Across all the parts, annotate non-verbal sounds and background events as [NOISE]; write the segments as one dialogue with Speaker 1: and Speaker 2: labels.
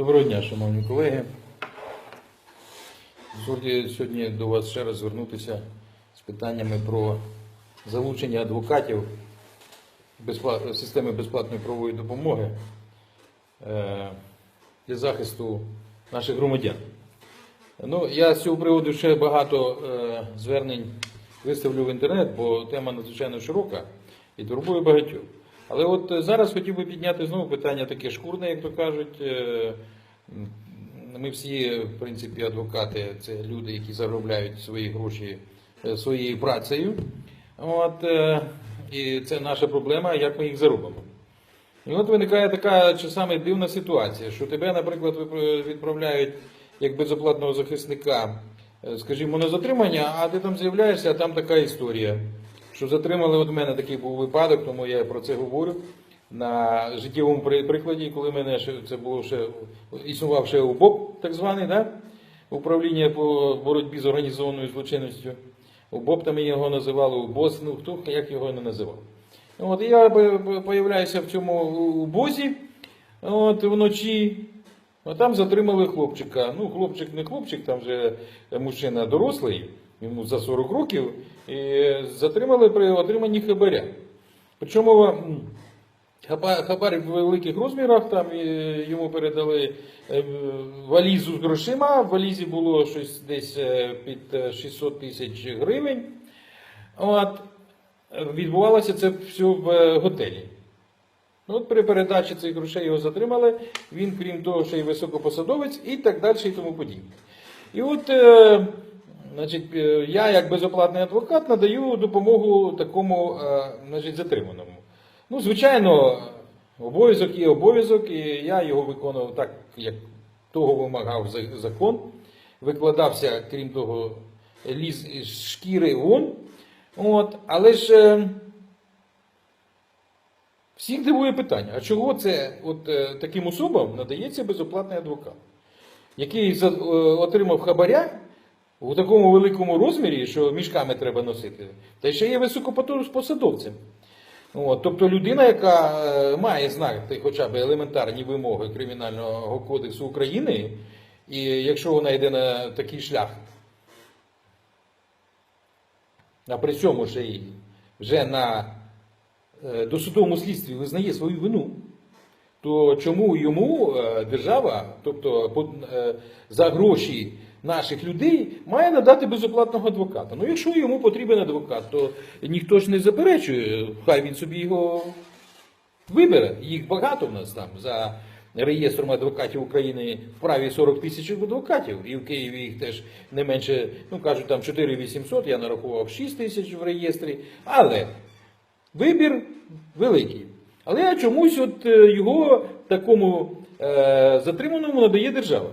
Speaker 1: Доброго дня, шановні колеги. Сьогодні до вас ще раз звернутися з питаннями про залучення адвокатів системи безплатної правової допомоги е, для захисту наших громадян. Ну, я з цього приводу ще багато е, звернень виставлю в інтернет, бо тема надзвичайно широка і турбує багатьох. Але от е, зараз хотів би підняти знову питання таке шкурне, як то кажуть. Е, Ми всі, в принципі, адвокати це люди, які заробляють свої гроші е, своєю працею. От, і це наша проблема, як ми їх заробимо. І от виникає така часами дивна ситуація, що тебе, наприклад, відправляють як безоплатного захисника, скажімо, на затримання, а ти там з'являєшся, а там така історія. Що затримали, от мене такий був випадок, тому я про це говорю. На життєвому прикладі, коли мене ще це було ще існував ще УБОП, так званий, да? управління по боротьбі з організованою злочинністю. УБОП там його називали, УБОС, ну хто як його не називав. От я по- по- появляюся в цьому убозі от, вночі. А там затримали хлопчика. Ну, хлопчик не хлопчик, там вже мужчина дорослий, йому за 40 років, і затримали при отриманні хабаря. Причому м, хаба- хабар в великих розмірах, там е, йому передали е, валізу з грошима, в валізі було щось десь е, під е, 600 тисяч гривень. От, відбувалося це все в е, готелі. Ну, От при передачі цих грошей його затримали. Він, крім того, ще й високопосадовець і так далі, і тому подібне. І от, е, значить, е, я, як безоплатний адвокат, надаю допомогу такому е, значить, затриманому. Ну, звичайно, обов'язок є обов'язок, і я його виконував так, як того вимагав закон. Викладався, крім того, ліз із шкіри вон. От, але ж. е, Всіх дивує питання, а чого це от, таким особам надається безоплатний адвокат, який отримав хабаря у такому великому розмірі, що мішками треба носити, та ще є високопосадовцем. От, тобто людина, яка е, має знати хоча б елементарні вимоги Кримінального кодексу України, і якщо вона йде на такий шлях, а при цьому ще й вже на е, досудовому слідстві визнає свою вину, то чому йому е, держава, тобто за гроші наших людей, має надати безоплатного адвоката? Ну, якщо йому потрібен адвокат, то ніхто ж не заперечує, хай він собі його вибере. Їх багато в нас там за реєстром адвокатів України в праві 40 тисяч адвокатів, і в Києві їх теж не менше, ну кажуть, там 4800, я нарахував 6 тисяч в реєстрі. Але Вибір великий. Але чомусь от е, його такому е, затриманому надає держава.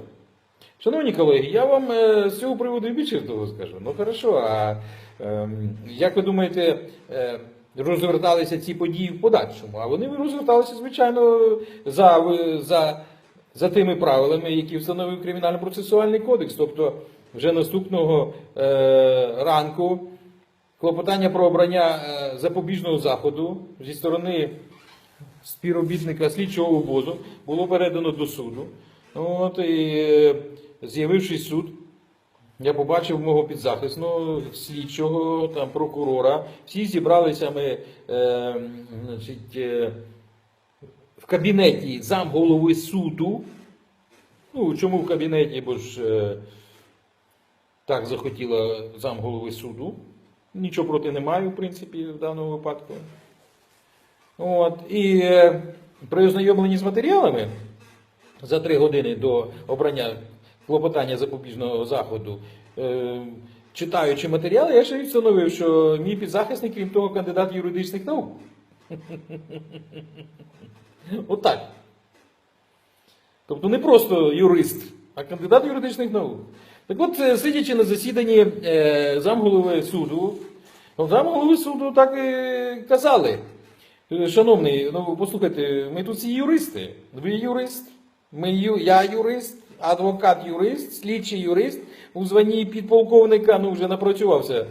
Speaker 1: Шановні колеги, я вам е, з цього приводу більше того скажу. Ну хорошо, а ем, як ви думаєте, е, розверталися ці події в подальшому? А вони розверталися, звичайно, за, за, за тими правилами, які встановив Кримінально-процесуальний кодекс. Тобто вже наступного е, ранку клопотання про обрання запобіжного заходу зі сторони співробітника слідчого обозу було передано до суду. От, і з'явившись суд, я побачив мого підзахисного слідчого, там, прокурора. Всі зібралися ми е, значить, е, в кабінеті замголови суду. Ну, чому в кабінеті, бо ж е, так захотіла замголови суду. Нічого проти не маю, в принципі, в даному випадку. От, і е, при ознайомленні з матеріалами за три години до обрання клопотання запобіжного заходу, е, читаючи матеріали, я ще й встановив, що мій підзахисник, крім того, кандидат юридичних наук. [LAUGHS] Отак. Тобто не просто юрист, а кандидат юридичних наук. Так от, е, сидячи на засіданні е, замголови суду, ну, замголови суду так і казали. Шановний, ну послухайте, ми тут всі юристи. Ви юрист, ми, я юрист, адвокат юрист, слідчий юрист у званні підполковника, ну вже напрацювався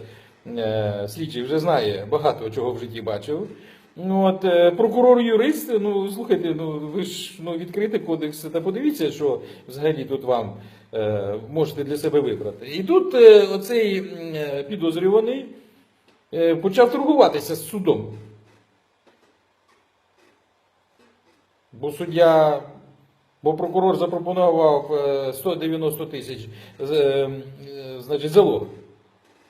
Speaker 1: е, слідчий, вже знає багато чого в житті бачив. Ну, от, е, прокурор юрист, ну слухайте, ну ви ж ну, відкрите кодекс та подивіться, що взагалі тут вам е, можете для себе вибрати. І тут е, оцей е, підозрюваний е, почав торгуватися з судом. Бо суддя, бо прокурор запропонував е, 190 тисяч е, е, значить, залог.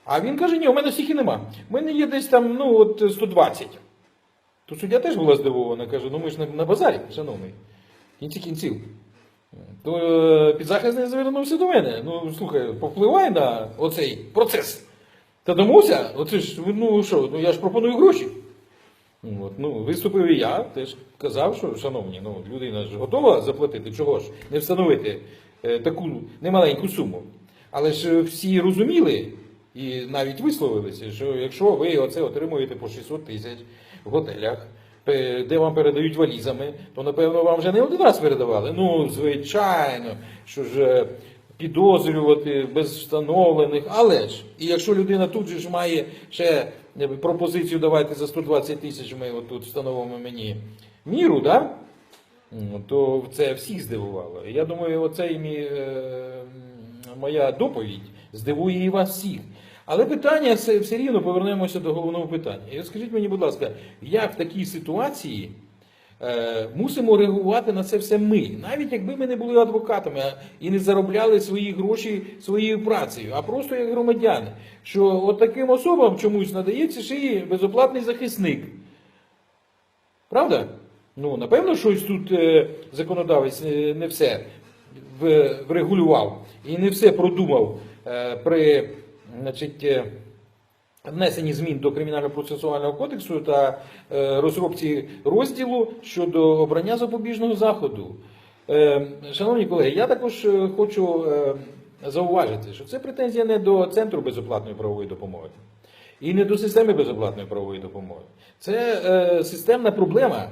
Speaker 1: А він каже, ні, у мене стільки нема. У мене є десь там ну, от 120. То суддя теж була здивована, каже, ну ми ж на, базарі, шановний. Кінці кінців. То е, підзахисний звернувся до мене. Ну, слухай, повпливай на оцей процес. Та домовся, оце ж, ну що, ну я ж пропоную гроші. От, ну, виступив і я, теж казав, що, шановні, ну, людина ж готова заплатити, чого ж не встановити е, таку немаленьку суму. Але ж е, всі розуміли і навіть висловилися, що якщо ви оце отримуєте по 600 тисяч в готелях, де вам передають валізами, то напевно вам вже не один раз передавали. Ну, звичайно, що ж е, підозрювати без встановлених, але ж, і якщо людина тут же ж має ще е, пропозицію, давайте за 120 тисяч ми отут встановимо мені міру, да? То це всіх здивувало. Я думаю, оце мій, е, моя доповідь здивує і вас всіх. Але питання все, все рівно повернемося до головного питання. І скажіть мені, будь ласка, як в такій ситуації мусимо реагувати на це все ми, навіть якби ми не були адвокатами і не заробляли свої гроші своєю працею, а просто як громадяни, що от таким особам чомусь надається ще й безоплатний захисник. Правда? Ну, напевно, щось тут е, законодавець е, не все врегулював і не все продумав е, при значить, е, внесенні змін до Кримінального процесуального кодексу та е, розробці розділу щодо обрання запобіжного заходу. Е, Шановні колеги, я також е, хочу зауважити, що це претензія не до Центру безоплатної правової допомоги і не до системи безоплатної правової допомоги. Це системна проблема,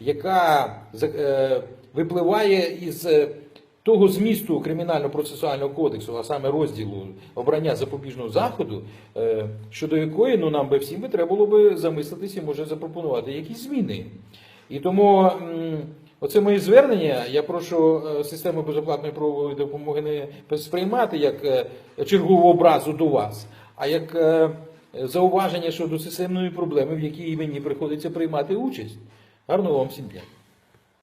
Speaker 1: яка випливає із того змісту кримінально-процесуального кодексу, а саме розділу обрання запобіжного заходу, е, щодо якої ну, нам би всім би треба було би замислитися і може запропонувати якісь зміни. І тому оце моє звернення. Я прошу е, систему безоплатної правової допомоги не сприймати як е, чергову образу до вас, а як зауваження щодо системної проблеми, в якій мені приходиться приймати участь. Гарного вам всім дня.